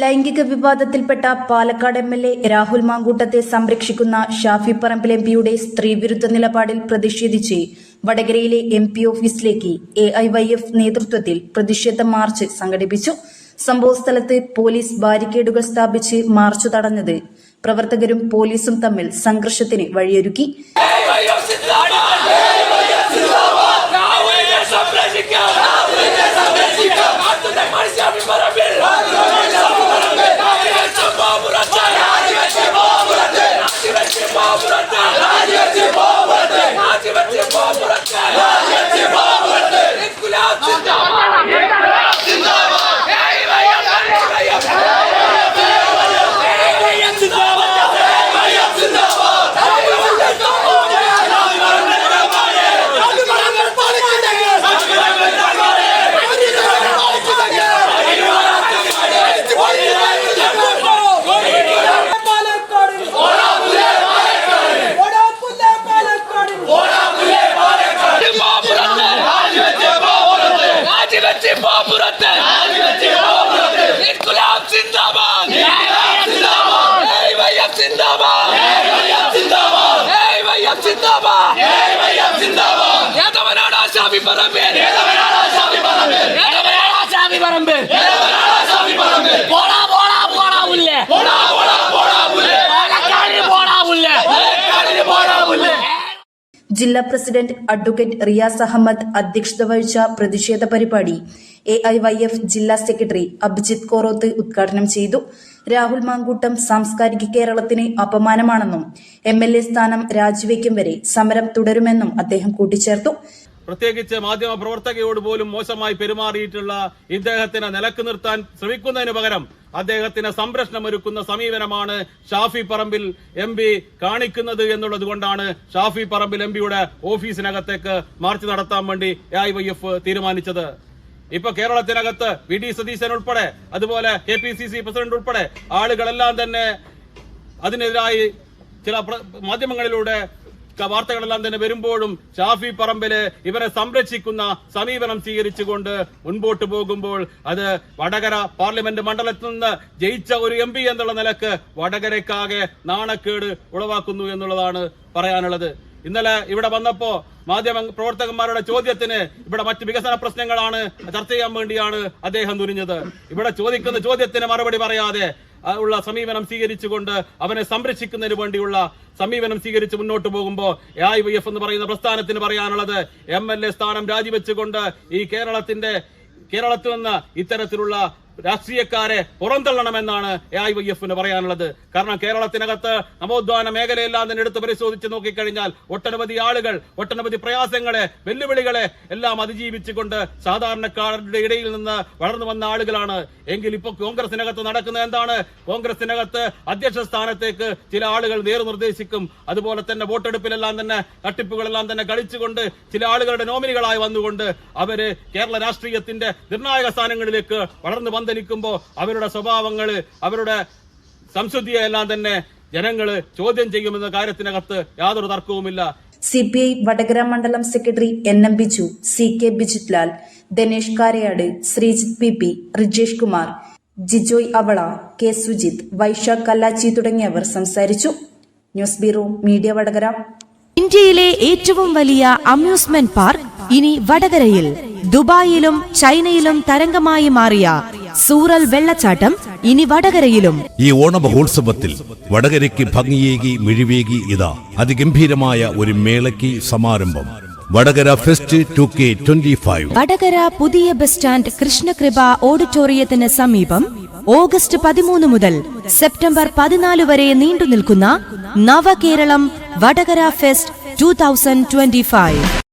ലൈംഗിക വിവാദത്തിൽപ്പെട്ട Palakkad M L A Rahul മാങ്കൂട്ടത്തെ സംരക്ഷിക്കുന്ന Shafi Parambil M പിയുടെ സ്ത്രീവിരുദ്ധ നിലപാടിൽ പ്രതിഷേധിച്ച് വടകരയിലെ എം പി ഓഫീസിലേക്ക് എ ഐ വൈ എഫ് നേതൃത്വത്തിൽ പ്രതിഷേധ മാർച്ച് സംഘടിപ്പിച്ചു. സംഭവസ്ഥലത്ത് പോലീസ് ബാരിക്കേഡുകൾ സ്ഥാപിച്ച് മാർച്ച് തടഞ്ഞത് പ്രവർത്തകരും പോലീസും തമ്മിൽ സംഘർഷത്തിന് വഴിയൊരുക്കി. பரம்பேர் போடா போடா போடா പുല്ല്. ജില്ലാ പ്രസിഡന്റ് അഡ്വക്കേറ്റ് റിയാസ് അഹമ്മദ് അധ്യക്ഷത വഹിച്ച പ്രതിഷേധ പരിപാടി എ ഐ വൈ എഫ് ജില്ലാ സെക്രട്ടറി അഭിജിത് കോറോത്ത് ഉദ്ഘാടനം ചെയ്തു. രാഹുൽ മാങ്കൂട്ടം സാംസ്കാരിക കേരളത്തിന് അപമാനമാണെന്നും എം എൽ എ സ്ഥാനം രാജിവെക്കും വരെ സമരം തുടരുമെന്നും അദ്ദേഹം കൂട്ടിച്ചേർത്തു. പ്രത്യേകിച്ച് മാധ്യമ പ്രവർത്തകയോട് പോലും മോശമായി പെരുമാറിയിട്ടുള്ള ഇദ്ദേഹത്തിനെ നിലയ്ക്ക് നിർത്താൻ ശ്രമിക്കുന്നതിന് പകരം അദ്ദേഹത്തിന് സംരക്ഷണം ഒരുക്കുന്ന സമീപനമാണ് ഷാഫി പറമ്പിൽ എം പി കാണിക്കുന്നത് എന്നുള്ളത് കൊണ്ടാണ് ഷാഫി പറമ്പിൽ എം പിയുടെ ഓഫീസിനകത്തേക്ക് മാർച്ച് നടത്താൻ വേണ്ടി എ ഐ വൈ എഫ് തീരുമാനിച്ചത്. ഇപ്പൊ കേരളത്തിനകത്ത് വി ഡി സതീശൻ ഉൾപ്പെടെ അതുപോലെ K P C C president ഉൾപ്പെടെ ആളുകളെല്ലാം തന്നെ അതിനെതിരായി ചില മാധ്യമങ്ങളിലൂടെ വാർത്തകളെല്ലാം തന്നെ വരുമ്പോഴും ഷാഫി പറമ്പിൽ ഇവരെ സംരക്ഷിക്കുന്ന സമീപനം സ്വീകരിച്ചുകൊണ്ട് മുൻപോട്ട് പോകുമ്പോൾ അത് വടകര പാർലമെന്റ് മണ്ഡലത്തിൽ നിന്ന് ജയിച്ച ഒരു എം എന്നുള്ള നിലയ്ക്ക് വടകരക്കാകെ നാണക്കേട് ഉളവാക്കുന്നു എന്നുള്ളതാണ് പറയാനുള്ളത്. ഇന്നലെ ഇവിടെ വന്നപ്പോ മാധ്യമ പ്രവർത്തകന്മാരുടെ ചോദ്യത്തിന് ഇവിടെ മറ്റ് വികസന പ്രശ്നങ്ങളാണ് ചർച്ച ചെയ്യാൻ വേണ്ടിയാണ് അദ്ദേഹം തുനിഞ്ഞത് ഇവിടെ ചോദിക്കുന്ന ചോദ്യത്തിന് മറുപടി പറയാതെ ഉള്ള സമീപനം സ്വീകരിച്ചുകൊണ്ട് അവനെ സംരക്ഷിക്കുന്നതിന് വേണ്ടിയുള്ള സമീപനം സ്വീകരിച്ച് മുന്നോട്ട് പോകുമ്പോൾ എ ഐ വൈ എഫ് എന്ന് പറയുന്ന പ്രസ്ഥാനത്തിന് പറയാനുള്ളത് എം എൽ എ സ്ഥാനം രാജിവെച്ചുകൊണ്ട് ഈ കേരളത്തിന്റെ കേരളത്തിൽ നിന്ന് ഇത്തരത്തിലുള്ള രാഷ്ട്രീയക്കാരെ പുറന്തള്ളണമെന്നാണ് എ ഐ വൈ എഫിന് പറയാനുള്ളത്. കാരണം കേരളത്തിനകത്ത് നവോത്ഥാന മേഖലയെല്ലാം തന്നെ എടുത്ത് പരിശോധിച്ച് നോക്കിക്കഴിഞ്ഞാൽ ഒട്ടനവധി ആളുകൾ ഒട്ടനവധി പ്രയാസങ്ങളെ വെല്ലുവിളികളെ എല്ലാം അതിജീവിച്ചുകൊണ്ട് സാധാരണക്കാരുടെ ഇടയിൽ നിന്ന് വളർന്നു വന്ന ആളുകളാണ്. എങ്കിൽ ഇപ്പോൾ കോൺഗ്രസിനകത്ത് നടക്കുന്ന എന്താണ്? കോൺഗ്രസിനകത്ത് അധ്യക്ഷ സ്ഥാനത്തേക്ക് ചില ആളുകൾ നേർ നിർദ്ദേശിക്കും. അതുപോലെ തന്നെ വോട്ടെടുപ്പിലെല്ലാം തന്നെ തട്ടിപ്പുകളെല്ലാം തന്നെ കളിച്ചുകൊണ്ട് ചില ആളുകളുടെ നോമിനികളായി വന്നുകൊണ്ട് അവർ കേരള രാഷ്ട്രീയത്തിന്റെ നിർണായക സ്ഥാനങ്ങളിലേക്ക് വളർന്നു പന്തലിക്കുമ്പോൾ അവരുടെ സ്വഭാവങ്ങൾ അവരുടെ സംശുദ്ധിയെല്ലാം തന്നെ ജനങ്ങൾ ചോദ്യം ചെയ്യുമെന്ന കാര്യത്തിനകത്ത് യാതൊരു തർക്കവുമില്ല. സി പി ഐ വടകര മണ്ഡലം secretary N M Biju C K Bijith Lal Dinesh Karayad Sreejith P P Rijesh Kumar Jijoy അവള കെ സുജിത് വൈശാഖ് കല്ലാച്ചി തുടങ്ങിയവർ സംസാരിച്ചു. News bureau media Vadakara. ഇന്ത്യയിലെ ഏറ്റവും വലിയ അമ്യൂസ്മെന്റ് പാർക്ക് ഇനി വടകരയിൽ ദുബായിലും ചൈനയിലും തരംഗമായി മാറിയ സൂറൽ വെള്ളച്ചാട്ടം ഇനി വടകരയിലും. ഈ ഓണമഹോത്സവത്തിൽ വടകരയ്ക്ക് ഭംഗിയേകി മിഴിവേകി ഇതാ അതിഗംഭീരമായ ഒരു മേളയ്ക്ക് സമാരംഭം. Vadakara fest two K twenty five. Vadakara പുതിയ ബസ് സ്റ്റാൻഡ് കൃഷ്ണകൃപ ഓഡിറ്റോറിയത്തിന് സമീപം ഓഗസ്റ്റ് പതിമൂന്ന് മുതൽ സെപ്റ്റംബർ പതിനാല് വരെ നീണ്ടു നിൽക്കുന്ന Navakeralam Vadakara fest two thousand twenty five.